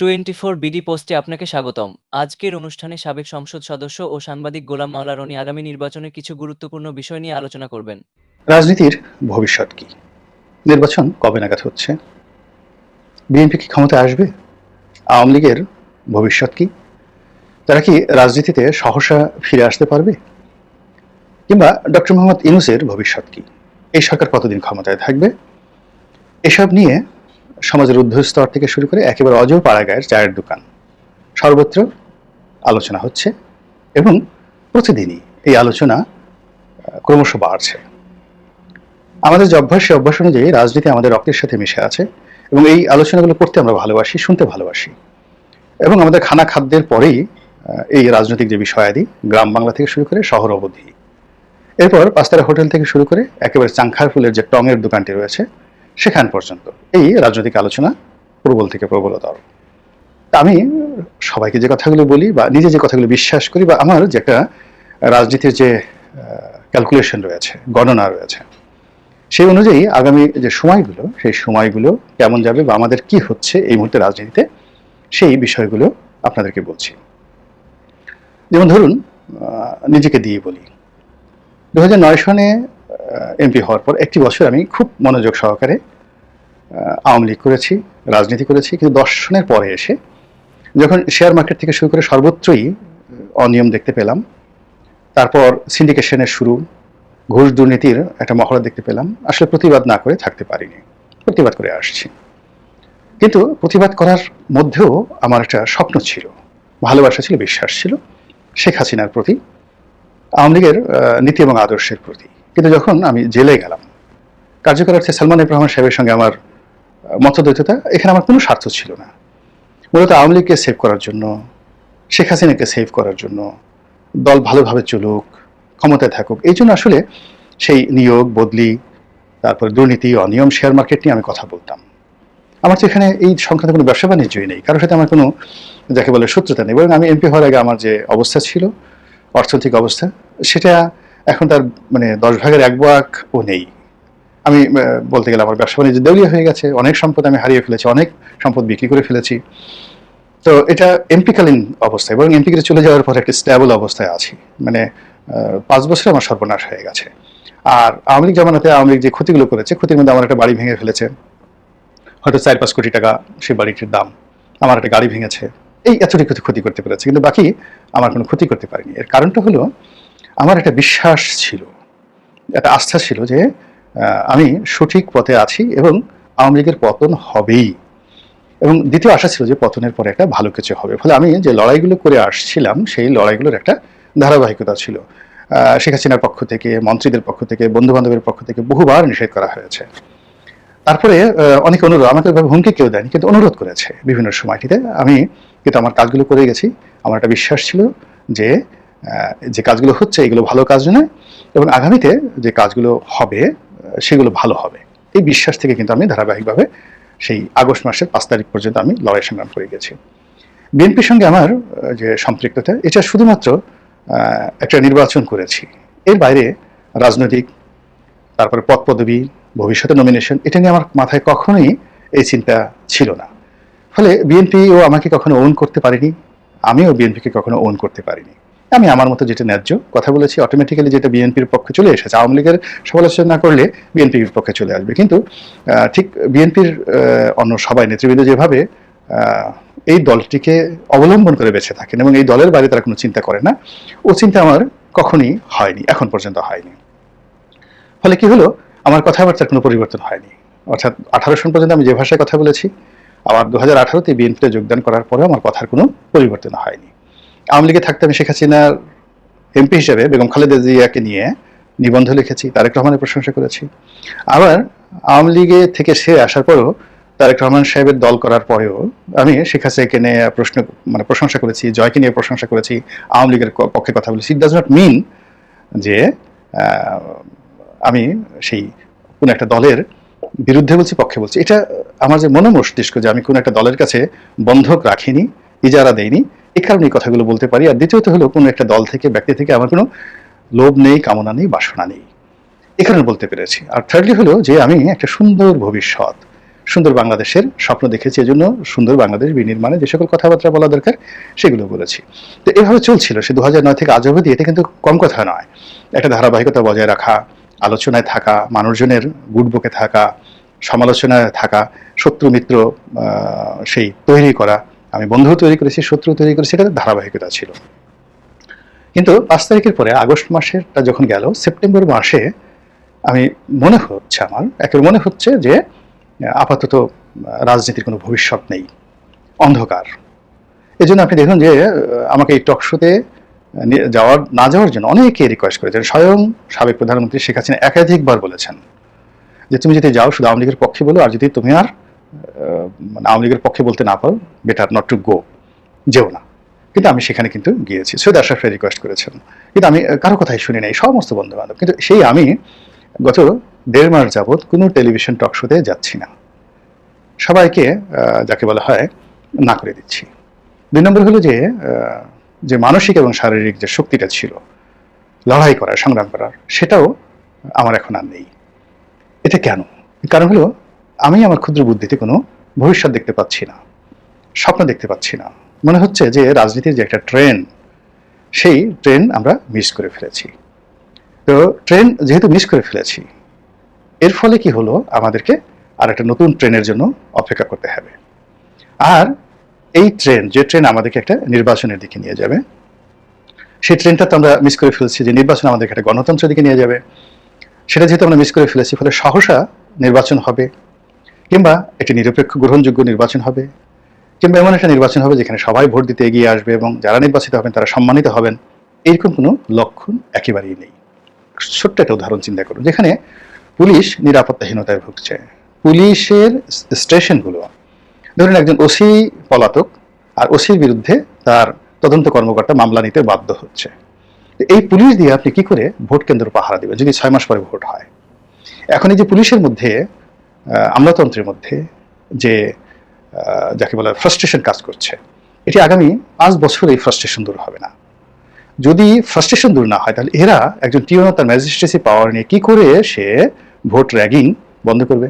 Twenty four BD পোস্টে আপনাকে স্বাগতম। আজকের অনুষ্ঠানে সাবেক সংসদ সদস্য ও সাংবাদিক গোলাম মাওলা আগামী নির্বাচনের কিছু গুরুত্বপূর্ণ বিষয় নিয়ে আলোচনা করবেন। রাজনীতির ভবিষ্যৎ কি? নির্বাচন কবে নাগাদ হচ্ছে? বিএনপি কি ক্ষমতায় আসবে? আওয়ামী লীগের ভবিষ্যৎ কি? তারা কি রাজনীতিতে সহসা ফিরে আসতে পারবে? কিংবা ডক্টর মোহাম্মদ ইনুসের ভবিষ্যৎ কি? এই সরকার কতদিন ক্ষমতায় থাকবে? এসব নিয়ে সমাজের ঊর্ধ্বস্তর থেকে শুরু করে একেবারে অজয় পাড়াগায়ের চায়ের দোকান। সর্বত্র আলোচনা হচ্ছে এবং প্রতিদিনই এই আলোচনা ক্রমশ বাড়ছে। আমাদের যে অভ্যাস, সেই অভ্যাস অনুযায়ী রাজনীতি আমাদের রক্তের সাথে মিশে আছে এবং এই আলোচনাগুলো করতে আমরা ভালোবাসি, শুনতে ভালোবাসি। এবং আমাদের খানা খাদ্যের পরেই এই রাজনৈতিক যে বিষয়াদি, গ্রাম বাংলা থেকে শুরু করে শহর অবধি। এরপর পাঁচতারা হোটেল থেকে শুরু করে একেবারে চাংখার ফুলের যে টঙের দোকানটি রয়েছে সেখান পর্যন্ত। এই রাজনৈতিক আলোচনা প্রবল থেকে প্রবলতর। আমি সবাইকে যে কথাগুলো বলি বা নিজে যে কথাগুলো বিশ্বাস করি বা আমার যে একটা রাজনীতির যে ক্যালকুলেশন রয়েছে, গণনা রয়েছে, সেই অনুযায়ী আগামী যে সময়গুলো, সেই সময়গুলো কেমন যাবে বা আমাদের কি হচ্ছে এই মুহূর্তে রাজনীতিতে, সেই বিষয়গুলো আপনাদেরকে বলছি। যেমন ধরুন নিজেকে দিয়ে বলি। দু হাজার নয় সনে এমপি হওয়ার পর একটি বছর আমি খুব মনোযোগ সহকারে আওয়ামী লীগ করেছি, রাজনীতি করেছি, কিন্তু দর্শনের পরে এসে যখন শেয়ার মার্কেট থেকে শুরু করে সর্বত্রই অনিয়ম দেখতে পেলাম। তারপর সিন্ডিকেশনের শুরু, ঘুষ দুর্নীতির একটা মহড়া দেখতে পেলাম। আসলে প্রতিবাদ না করে থাকতে পারিনি, প্রতিবাদ করে আসছি। কিন্তু প্রতিবাদ করার মধ্যেও আমার একটা স্বপ্ন ছিল, ভালোবাসা ছিল, বিশ্বাস ছিল, শেখ হাসিনার প্রতি, আওয়ামী লীগের নীতি এবং আদর্শের প্রতি। কিন্তু যখন আমি জেলে গেলাম, কার্যকর অর্থে সালমান ইব রহমান সাহেবের সঙ্গে আমার মতদ্বৈততা, এখানে আমার কোনো স্বার্থ ছিল না। মূলত আওয়ামী লীগকে সেভ করার জন্য, শেখ হাসিনাকে সেভ করার জন্য, দল ভালোভাবে চলুক, ক্ষমতায় থাকুক, এই জন্য আসলে সেই নিয়োগ, বদলি, তারপর দুর্নীতি, অনিয়ম শেয়ার মার্কেট নিয়ে আমি কথা বলতাম। আমার তো এখানে এই সংক্রান্ত কোনো ব্যবসা বাণিজ্যই নেই, কারোর সাথে আমার কোনো, যাকে বলে শত্রুতা নেই, বরং আমি এমপি হওয়ার আগে আমার যে অবস্থা ছিল, অর্থনৈতিক অবস্থা, সেটা এখন তার মানে দশ ভাগের এক ভাগও নেই। আমি বলতে গেলে আমার ব্যবসা বাণিজ্য দেউলিয়া হয়ে গেছে, অনেক সম্পদ আমি হারিয়ে ফেলেছি, অনেক সম্পদ বিক্রি করে ফেলেছি। তো এটা এমপিকালীন অবস্থায় এবং এমপিকে চলে যাওয়ার পর একটা স্ট্যাবল অবস্থায় আছি। মানে পাঁচ বছরে আমার সর্বনাশ হয়ে গেছে। আর আওয়ামী লীগ জামানাতে আওয়ামী লীগ যে ক্ষতিগুলো করেছে, ক্ষতির মধ্যে আমার একটা বাড়ি ভেঙে ফেলেছে। হয়তো চার পাঁচ কোটি টাকা সেই বাড়িটির দাম, আমার একটা গাড়ি ভেঙেছে। এই এতটুকু ক্ষতি করতে পেরেছে, কিন্তু বাকি আমার কোনো ক্ষতি করতে পারিনি। এর কারণটা হলো আমার একটা বিশ্বাস ছিল, একটা আস্থা ছিল যে আমি সঠিক পথে আছি এবং আওয়ামী লীগের পতন হবেই। এবং দ্বিতীয় আশা ছিল যে পতনের পরে একটা ভালো কিছু হবে। ফলে আমি যে লড়াইগুলো করে আসছিলাম, সেই লড়াইগুলোর একটা ধারাবাহিকতা ছিল। শেখ হাসিনার পক্ষ থেকে, মন্ত্রীদের পক্ষ থেকে বন্ধু বান্ধবের পক্ষ থেকে বহুবার নিষেধ করা হয়েছে। তারপরে অনেক অনুরোধ, আমাকে হুমকি কেউ দেয়নি, কিন্তু অনুরোধ করেছে বিভিন্ন সময়টিতে। আমি কিন্তু আমার কাজগুলো করে গেছি। আমার একটা বিশ্বাস ছিল যে যে কাজগুলো হচ্ছে এগুলো ভালো কাজ নয় এবং আগামীতে যে কাজগুলো হবে সেগুলো ভালো হবে। এই বিশ্বাস থেকে কিন্তু আমি ধারাবাহিকভাবে সেই আগস্ট মাসের পাঁচ তারিখ পর্যন্ত আমি লড়াই সংগ্রাম করে গেছি। বিএনপির সঙ্গে আমার যে সম্পৃক্ততা, এটা শুধুমাত্র একটা নির্বাচন করেছি। এর বাইরে রাজনৈতিক, তারপরে পদ পদবি ভবিষ্যতে নমিনেশন এটা নিয়ে আমার মাথায় কখনোই এই চিন্তা ছিল না। ফলে বিএনপিও আমাকে কখনো ওন করতে পারেনি, আমিও বিএনপিকে কখনো ওন করতে পারিনি। আমি আমার মতো যেটা ন্যায্য কথা বলেছি অটোমেটিক্যালি যেটা বিএনপির পক্ষে চলে এসেছে, আওয়ামী লীগের সমালোচনা করলে বিএনপির পক্ষে চলে আসবে। কিন্তু ঠিক বিএনপির অন্য সবাই, নেতৃবৃন্দ যেভাবে এই দলটিকে অবলম্বন করে বেঁচে থাকেন এবং এই দলের বাইরে তারা কোনো চিন্তা করে না, ও চিন্তা আমার কখনই হয়নি, এখন পর্যন্ত হয়নি। ফলে কি হলো? আমার কথাবার্তার কোনো পরিবর্তন হয়নি। অর্থাৎ আঠারো সন পর্যন্ত আমি যে ভাষায় কথা বলেছি, আবার দু হাজার আঠারোতে বিএনপিতে যোগদান করার পরেও আমার কথার কোনো পরিবর্তন হয়নি। আওয়ামী লীগে থাকতে আমি শেখ হাসিনার এমপি হিসেবে বেগম খালেদা জিয়াকে নিয়ে নিবন্ধ লিখেছি, তারেক রহমানের প্রশংসা করেছি। আবার আওয়ামী লীগে থেকে সে আসার পরেও তারেক রহমান সাহেবের দল করার পরেও আমি শেখ হাসিনাকে নিয়ে প্রশ্ন মানে প্রশংসা করেছি, জয়কে নিয়ে প্রশংসা করেছি, আওয়ামী লীগের পক্ষে কথা বলেছি। ইট ডাজ নট মিন যে আমি সেই কোন একটা দলের বিরুদ্ধে বলছি, পক্ষে বলছি। এটা আমার যে মনোমস্তিষ্ক যে আমি কোন একটা দলের কাছে বন্ধক রাখিনি ইজারা দেয়নি। এই কারণে এই কথাগুলো বলতে পারি। আর দ্বিতীয়ত হলো, কোনো একটা দল থেকে, ব্যক্তি থেকে আমার কোনো লোভ নেই, কামনা নেই, বাসনা নেই। এ কারণে বলতে পেরেছি। আর থার্ডলি হলো যে, আমি একটা সুন্দর ভবিষ্যৎ, সুন্দর বাংলাদেশের স্বপ্ন দেখেছি, এজন্য সুন্দর বাংলাদেশ বিনির্মাণে যে সকল কথাবার্তা বলা দরকার, সেগুলো বলেছি। তো এভাবে চলছিল সে দু নয় থেকে আজ অবধি, এটা কিন্তু কম কথা নয়। একটা ধারাবাহিকতা বজায় রাখা, আলোচনায় থাকা, মানুষজনের গুড বুকে থাকা, সমালোচনায় থাকা, শত্রু মিত্র সেই তৈরি করা আমি বন্ধু তৈরি করেছি, শত্রু তৈরি করেছি এটা ধারাবাহিকতা ছিল। কিন্তু পাঁচ তারিখের পরে, আগস্ট মাসেরটা যখন গেল, সেপ্টেম্বর মাসে আমি মনে হচ্ছে আমার, একেবারে মনে হচ্ছে যে, আপাতত রাজনীতির কোনো ভবিষ্যৎ নেই, অন্ধকার। এই জন্য আপনি দেখুন যে, আমাকে এই টক শোতে যাওয়ার, না যাওয়ার জন্য অনেকে রিকোয়েস্ট করেছেন। স্বয়ং সাবেক প্রধানমন্ত্রী শেখ হাসিনা একাধিকবার বলেছেন যে, তুমি যদি যাও, শুধু আওয়ামী লীগের পক্ষে বলো, আর যদি তুমি আর মানে আওয়ামী লীগের পক্ষে বলতে না পারো বেটার নট টু গো যেও না। কিন্তু আমি সেখানে কিন্তু গিয়েছি। সৈয়দ আশরাফ রিকোয়েস্ট করেছেন। কিন্তু আমি কারও কথাই শুনি নাই, সমস্ত বন্ধু বান্ধব কিন্তু সেই আমি গত দেড় মাস যাবৎ কোনো টেলিভিশন টক শোতে যাচ্ছি না। সবাইকে যাকে বলা হয়, না করে দিচ্ছি। দুই নম্বর হলো যে যে মানসিক এবং শারীরিক যে শক্তিটা ছিল, লড়াই করার, সংগ্রাম করার, সেটাও আমার এখন আর নেই। এটা কেন? কারণ হলো আমি আমার ক্ষুদ্র বুদ্ধিতে কোনো ভবিষ্যৎ দেখতে পাচ্ছি না, স্বপ্ন দেখতে পাচ্ছি না। মনে হচ্ছে যে রাজনীতির যে একটা ট্রেন, সেই ট্রেন আমরা মিস করে ফেলেছি। তো ট্রেন যেহেতু মিস করে ফেলেছি, এর ফলে কি হলো? আমাদেরকে আর একটা নতুন ট্রেনের জন্য অপেক্ষা করতে হবে। আর এই ট্রেন, যে ট্রেন আমাদেরকে একটা নির্বাচনের দিকে নিয়ে যাবে, সেই ট্রেনটা তো আমরা মিস করে ফেলছি যে নির্বাচন আমাদেরকে একটা গণতন্ত্রের দিকে নিয়ে যাবে। সেটা যেহেতু আমরা মিস করে ফেলেছি, ফলে সহসা নির্বাচন হবে। কিংবা একটি নিরপেক্ষ গ্রহণযোগ্য নির্বাচন হবে, কিংবা এমন একটা নির্বাচন হবে যেখানে সবাই ভোট দিতে এগিয়ে আসবে এবং যারা নির্বাচিত হবেন তারা সম্মানিত হবেন। এরকম কোনো লক্ষণ একেবারেই নেই। ছোট্ট একটা উদাহরণ চিন্তা করুন যেখানে পুলিশ নিরাপত্তাহীনতায় ভুগছে। পুলিশের স্টেশনগুলো, ধরুন একজন ওসি পলাতক আর ওসির বিরুদ্ধে তার তদন্ত কর্মকর্তা মামলা নিতে বাধ্য হচ্ছে। এই পুলিশ দিয়ে আপনি কি করে ভোট কেন্দ্র পাহারা দেবেন? যদি ছয় মাস পরে ভোট হয়। এখন এই যে পুলিশের মধ্যে আমলাতন্ত্রের মধ্যে যে যাকে বলা ফ্রাস্ট্রেশন কাজ করছে, এটি আগামী পাঁচ বছর এই ফ্রাস্ট্রেশন দূর হবে না। যদি ফ্রাস্ট্রেশন দূর না হয়, তাহলে এরা একজন টিউনো তার ম্যাজিস্ট্রেসি পাওয়ার নিয়ে কি করে সে ভোট র্যাগিং বন্ধ করবে?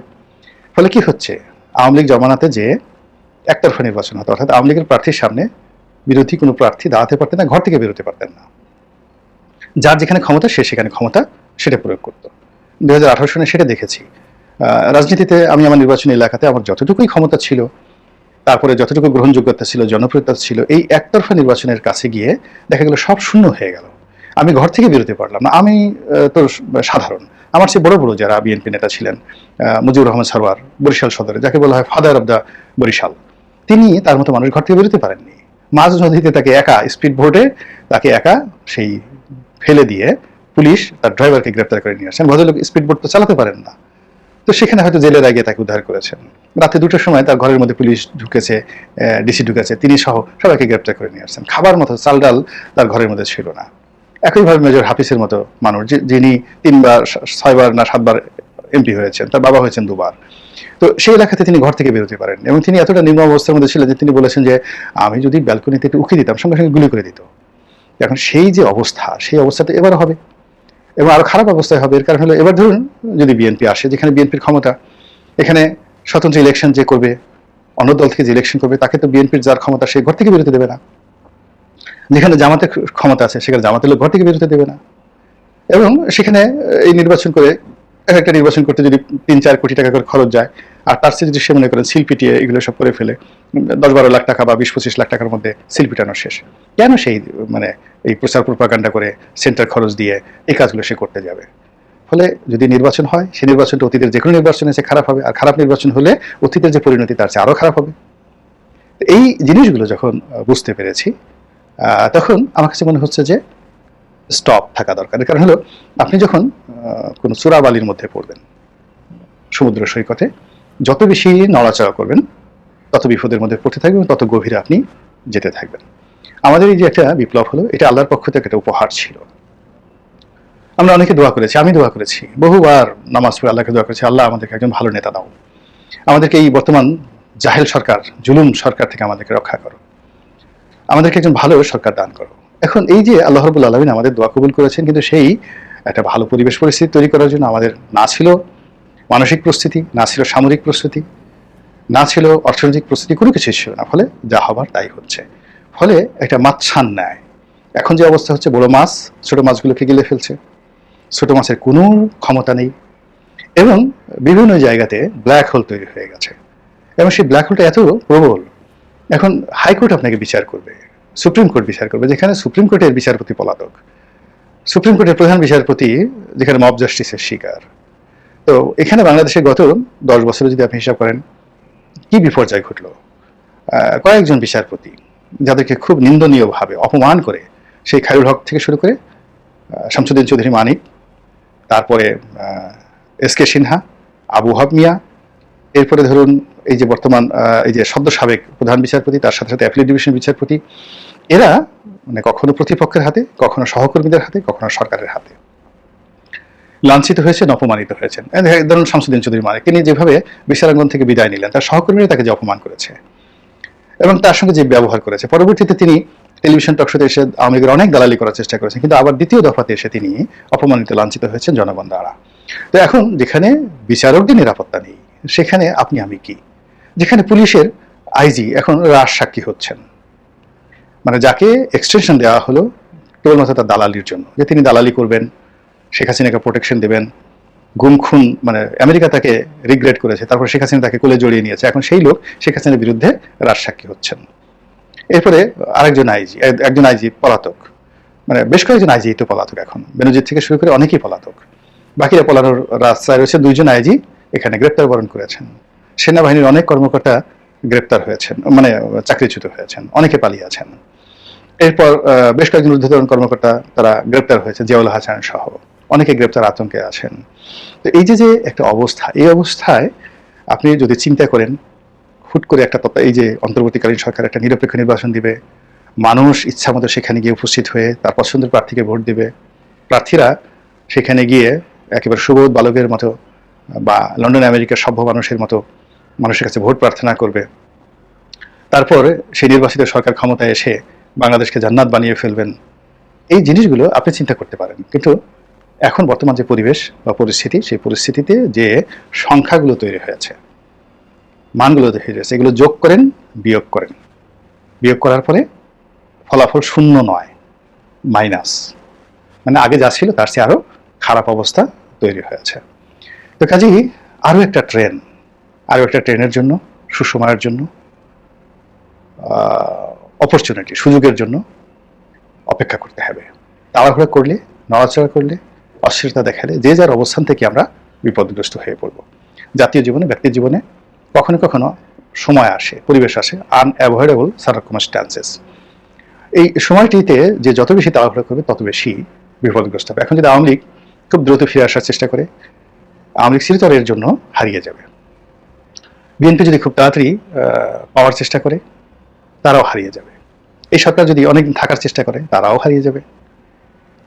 ফলে কি হচ্ছে? আওয়ামী লীগ জমানাতে যে একতরফা নির্বাচন হতো, অর্থাৎ আওয়ামী লীগের প্রার্থীর সামনে বিরোধী কোনো প্রার্থী দাঁড়াতে পারতেন না, ঘর থেকে বেরোতে পারতেন না। যার যেখানে ক্ষমতা, সে সেখানে ক্ষমতা, সেটা প্রয়োগ করতো। দু হাজার আঠারো সনে সেটা দেখেছি। রাজনীতিতে আমি আমার নির্বাচনী এলাকাতে আমার যতটুকুই ক্ষমতা ছিল, তারপরে যতটুকু গ্রহণযোগ্যতা ছিল, জনপ্রিয়তা ছিল, এই একতরফা নির্বাচনের কাছে গিয়ে দেখা গেল সব শূন্য হয়ে গেল। আমি ঘর থেকে বেরোতে পারলাম না। আমি তো সাধারণ। আমার চেয়ে বড় বড় যারা বিএনপি নেতা ছিলেন মুজিবুর রহমান সরওয়ার বরিশাল সদরে, যাকে বলা হয় ফাদার অব দ্য বরিশাল, তিনি তার মতো মানুষ ঘর থেকে বেরোতে পারেননি। মাঝ নদীতে তাকে একা স্পিড বোটে, তাকে একা সেই ফেলে দিয়ে পুলিশ তার ড্রাইভারকে গ্রেপ্তার করে নিয়ে আসেন। ভদ্রলোক স্পিড বোট তো চালাতে পারেন না। তো সেখানে হয়তো জেলের আগে তাকে উদ্ধার করেছেন। রাতে দুটোর সময় তার ঘরের মধ্যে পুলিশ ঢুকেছে ডিসি ঢুকেছে, তিনি সহ সবাইকে গ্রেপ্তার করে নিয়ে আসছেন। খাবার মতো চাল ডাল তার ঘরের মধ্যে ছিল না। একইভাবে মেজর হাফিসের মতো মানুষ যিনি তিনবার ছয়বার না সাতবার এমপি হয়েছেন, তার বাবা হয়েছেন দুবার। তো সেই এলাকাতে তিনি ঘর থেকে বেরোতে পারেন এবং তিনি এতটা নিম্ন অবস্থার মধ্যে ছিলেন যে তিনি বলেছেন যে, আমি যদি ব্যালকনিতে একটু উকি দিতাম, সঙ্গে সঙ্গে গুলি করে দিত। এখন সেই যে অবস্থা, সেই অবস্থাতে এবার হবে। এবং আরও খারাপ অবস্থায় হবে। এর কারণ হলো, এবার ধরুন যদি বিএনপি আসে, যেখানে বিএনপির ক্ষমতা, এখানে স্বতন্ত্র ইলেকশন যে করবে, অন্য দল থেকে যে ইলেকশন করবে, তাকে তো বিএনপির যার ক্ষমতা, সে ঘর থেকে বেরোতে দেবে না। যেখানে জামাতের ক্ষমতা আছে, সেখানে জামাতের লোক ঘর থেকে বেরোতে দেবে না। এবং সেখানে এই নির্বাচন করে একটা নির্বাচন করতে যদি তিন, চার কোটি টাকা করে খরচ যায়, আর তার চেয়ে যদি সে মনে করেন সিল পিটিয়ে এগুলো সব করে ফেলে দশ বারো লাখ টাকা বা বিশ পঁচিশ লাখ টাকার মধ্যে সিল পিটানো শেষ। কেন সেই মানে এই প্রচার প্রপাগান্ডা করে সেন্টার খরচ দিয়ে এই কাজগুলো সে করতে যাবে? ফলে যদি নির্বাচন হয়, সেই নির্বাচনটা অতীতের যে কোনো নির্বাচনে সে খারাপ হবে, আর খারাপ নির্বাচন হলে অতীতের যে পরিণতি তার চেয়ে আরও খারাপ হবে। এই জিনিসগুলো যখন বুঝতে পেরেছি তখন আমার কাছে মনে হচ্ছে যে স্টপ থাকা দরকার। কারণ হলো, আপনি যখন কোনো চোরাবালির মধ্যে পড়বেন, সমুদ্র সৈকতে, যত বেশি নড়াচড়া করবেন, তত বিপদের মধ্যে পড়তে থাকবেন তত গভীরে আপনি যেতে থাকবেন। আমাদের এই যে একটা বিপ্লব হলো, এটা আল্লাহর পক্ষ থেকে একটা উপহার ছিল। আমরা অনেকে দোয়া করেছি, আমি দোয়া করেছি, বহুবার নামাজ পড়ে আল্লাহকে দোয়া করেছি, আল্লাহ আমাদেরকে একজন ভালো নেতা দাও। আমাদেরকে এই বর্তমান জাহেল সরকার, জুলুম সরকার থেকে আমাদেরকে রক্ষা করো। আমাদেরকে একজন ভালো সরকার দান করো। এখন এই যে আল্লাহ রবুল আলমিন আমাদের দোয়া কবুল করেছেন, কিন্তু সেই একটা ভালো পরিবেশ পরিস্থিতি তৈরি করার জন্য আমাদের না ছিল মানসিক প্রস্তুতি, না ছিল সামরিক প্রস্তুতি, না ছিল অর্থনৈতিক প্রস্তুতি, কোনো কিছু ছিল না। ফলে যা হবার তাই হচ্ছে। ফলে একটা মাছছান নেয় এখন যে অবস্থা হচ্ছে, বড় মাছ, ছোট মাছগুলোকে গিলে ফেলছে। ছোট মাছের কোনো ক্ষমতা নেই। এবং বিভিন্ন জায়গাতে ব্ল্যাক হোল তৈরি হয়ে গেছে। এবং সেই ব্ল্যাক হোলটা এত প্রবল। এখন হাইকোর্ট আপনাকে বিচার করবে। সুপ্রিম কোর্ট বিচার করবে, যেখানে সুপ্রিম কোর্টের বিচারপতি পলাতক। সুপ্রিম কোর্টের প্রধান বিচারপতি, যেখানে মব জাস্টিসের শিকার। তো এখানে বাংলাদেশে গত দশ বছরে যদি আপনি হিসাব করেন, কি বিপর্যয় ঘটলো? কয়েকজন বিচারপতি, যাদেরকে খুব নিন্দনীয়ভাবে অপমান করে, সেই খায়রুল হক থেকে শুরু করে শামসুদ্দিন চৌধুরী মানিক, তারপরে এস কে সিনহা, আবু হাব মিয়া এরপরে ধরুন এই যে বর্তমান এই যে সদ্য সাবেক প্রধান বিচারপতি, তার সাথে সাথে অ্যাপিলেট ডিভিশন বিচারপতি, এরা মানে কখনো প্রতিপক্ষের হাতে, কখনো সহকর্মীদের হাতে, কখনো সরকারের হাতে। লাঞ্ছিত হয়েছেন অপমানিত হয়েছেন ধরুন- শামসুদ্দিন চৌধুরী মানিক তিনি যেভাবে বিচারাঙ্গন থেকে বিদায় নিলেন, তার সহকর্মীরা তাকে যে অপমান করেছে, এবং তার সঙ্গে যে ব্যবহার করেছে, পরবর্তীতে তিনি টেলিভিশন টকশোতে এসে আওয়ামী লীগের অনেক দালালি করার চেষ্টা করেছেন, কিন্তু আবার দ্বিতীয় দফাতে এসে তিনি অপমানিত, লাঞ্ছিত হয়েছেন জনগণ দ্বারা। তো এখন যেখানে বিচারকদের নিরাপত্তা নেই সেখানে আপনি, আমি কি? যেখানে পুলিশের আইজি এখন রাজ সাক্ষী হচ্ছেন। মানে যাকে এক্সটেনশন দেওয়া হলো কেবলমাত্র তার দালালির জন্য। যে তিনি দালালি করবেন, শেখ হাসিনাকে প্রোটেকশন দেবেন, গুম খুন মানে আমেরিকা তাকে রিগ্রেট করেছে, তারপর শেখ হাসিনা তাকে কোলে জড়িয়ে নিয়েছে। এখন সেই লোক শেখ হাসিনার বিরুদ্ধে রাজ সাক্ষী হচ্ছেন। এরপরে আরেকজন আইজি একজন আইজি পলাতক। মানে বেশ কয়েকজন আইজি তো পলাতক এখন। বেনজির থেকে শুরু করে অনেকেই পলাতক। বাকিরা পলানোর রাস্তায় রয়েছে। দুইজন আইজি এখানে গ্রেপ্তার বরণ করেছেন। সেনাবাহিনীর অনেক কর্মকর্তা গ্রেপ্তার হয়েছেন মানে চাকরিচ্যুত হয়েছেন, অনেকে পালিয়ে আছেন। এরপর বেশ কয়েকজন ঊর্ধ্বতন কর্মকর্তা তারা গ্রেপ্তার হয়েছে, জিয়াউল হাসান সহ। অনেকে গ্রেপ্তার আতঙ্কে আছেন। তো এই যে যে একটা অবস্থা, এই অবস্থায় আপনি যদি চিন্তা করেন, হুট করে একটা এই যে অন্তর্বর্তীকালীন সরকার একটা নিরপেক্ষ নির্বাচন দিবে, মানুষ ইচ্ছা মতো সেখানে গিয়ে উপস্থিত হয়ে তার পছন্দের প্রার্থীকে ভোট দিবে, প্রার্থীরা সেখানে গিয়ে একেবারে সুবোধ বালকের মতো বা লন্ডন আমেরিকার সভ্য মানুষের মতো মানুষের কাছে ভোট প্রার্থনা করবে। তারপর সেই নির্বাচিত সরকার ক্ষমতায় এসে বাংলাদেশকে জান্নাত বানিয়ে ফেলবেন। এই জিনিসগুলো আপনি চিন্তা করতে পারেন। কিন্তু এখন বর্তমান যে পরিবেশ বা পরিস্থিতি, সেই পরিস্থিতিতে যে সংখ্যাগুলো তৈরি হয়েছে, মানগুলো তৈরি হয়েছে, এগুলো যোগ করেন, বিয়োগ করেন। বিয়োগ করার পরে ফলাফল শূন্য নয়, মাইনাস। মানে আগে যা ছিল তার চেয়ে আরও খারাপ অবস্থা তৈরি হয়েছে। তো কাজেই আরও একটা ট্রেন আরও একটা ট্রেনের জন্য, সুসময়ের জন্য অপরচুনিটি সুযোগের জন্য অপেক্ষা করতে হবে। তাড়াহুড়া করলে, নড়াচড়া করলে, অস্থিরতা দেখালে যে যার অবস্থান থেকে আমরা বিপদগ্রস্ত হয়ে পড়ব। জাতীয় জীবনে, ব্যক্তির জীবনে কখনো কখনো সময় আসে, পরিবেশ আসে আনঅ্যাভয়েডেবল সার্কমস্ট্যান্সেস এই সময়টিতে যে যত বেশি তাড়াহুড়া করবে, তত বেশি বিপদগ্রস্ত হবে। এখন যদি আওয়ামী লীগ খুব দ্রুত ফিরে আসার চেষ্টা করে আওয়ামী লীগ চিরতরের জন্য হারিয়ে যাবে। বিএনপি যদি খুব তাড়াতাড়ি পাওয়ার চেষ্টা করে, তারাও হারিয়ে যাবে। এই সরকার যদি অনেকদিন থাকার চেষ্টা করে, তারাও হারিয়ে যাবে।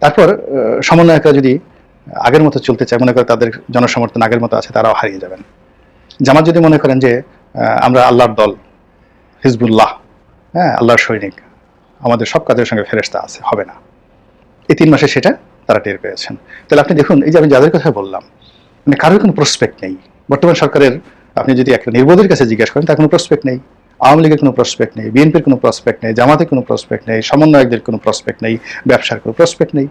তারপর সমন্বয়করা যদি আগের মতো চলতে চায়, মনে করে তাদের জনসমর্থন আগের মতো আছে, তারাও হারিয়ে যাবেন। জামাত যদি মনে করেন যে আমরা আল্লাহর দল, হিজবুল্লাহ হ্যাঁ আল্লাহর সৈনিক, আমাদের সব কাজের সঙ্গে ফেরেস্তা আছে, হবে না। এই তিন মাসে সেটা তারা টের পেয়েছেন। তাহলে আপনি দেখুন, এই যে আমি যাদের কথা বললাম মানে কারোর কোনো প্রসপেক্ট নেই। বর্তমান সরকারের আপনি যদি একটা নির্বোধের কাছে জিজ্ঞাসা করেন, তার কোনো প্রসপেক্ট নেই। আওয়ামী লীগের কোনো প্রসপেক্ট নেই, বিএনপির কোনো প্রসপেক্ট নেই, জামাতের কোনো প্রসপেক্ট নেই, সমন্বয়কদের কোনো প্রসপেক্ট নেই, ব্যবসার কোনো প্রসপেক্ট নেই।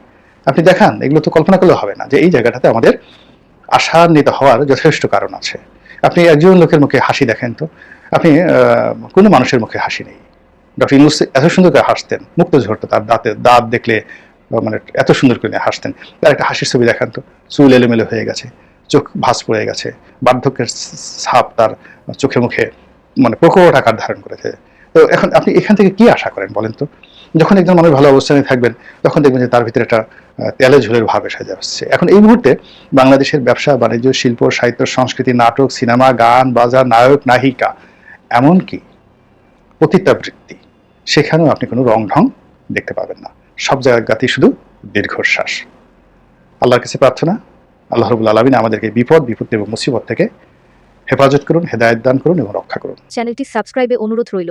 আপনি দেখান, এগুলো তো কল্পনা করলেও হবে না যে এই জায়গাটাতে আমাদের আশান্বিত হওয়ার যথেষ্ট কারণ আছে। আপনি একজন লোকের মুখে হাসি দেখেন তো। আপনি কোনো মানুষের মুখে হাসি নেই। ডক্টর ইউনুস এত সুন্দর করে হাসতেন, মুক্ত ঝরতো তার দাঁতে, দাঁত দেখলে মানে এত সুন্দর করে হাসতেন। তার একটা হাসির ছবি দেখান তো, চুল এলোমেলো হয়ে গেছে। চোখ ভাঁজ পড়ে গেছে। বার্ধক্যের ছাপ তার চোখে মুখে মানে প্রকট আকার ধারণ করেছে। তো এখন আপনি এখান থেকে কি আশা করেন বলেন তো? যখন একজন মানুষ ভালো অবস্থানে থাকবেন, তখন দেখবেন যে তার ভিতরে একটা তেলে ঝুলের ভাব এসে যাচ্ছে। এখন এই মুহূর্তে বাংলাদেশের ব্যবসা, বাণিজ্য, শিল্প, সাহিত্য, সংস্কৃতি, নাটক, সিনেমা, গান বাজার নায়ক, নায়িকা এমনকি পতিতাবৃত্তি সেখানেও আপনি কোনো রং ঢং দেখতে পাবেন না। সব জায়গাতেই শুধু দীর্ঘশ্বাস। আল্লাহর কাছে প্রার্থনা। আল্লাহ রবুল আলমিন আমাদেরকে বিপদ, বিপত্তি এবং মুসিবত থেকে হেফাজত করুন, হেদায়ত দান করুন এবং রক্ষা করুন। চ্যানেলটি সাবস্ক্রাইবে অনুরোধ রইল।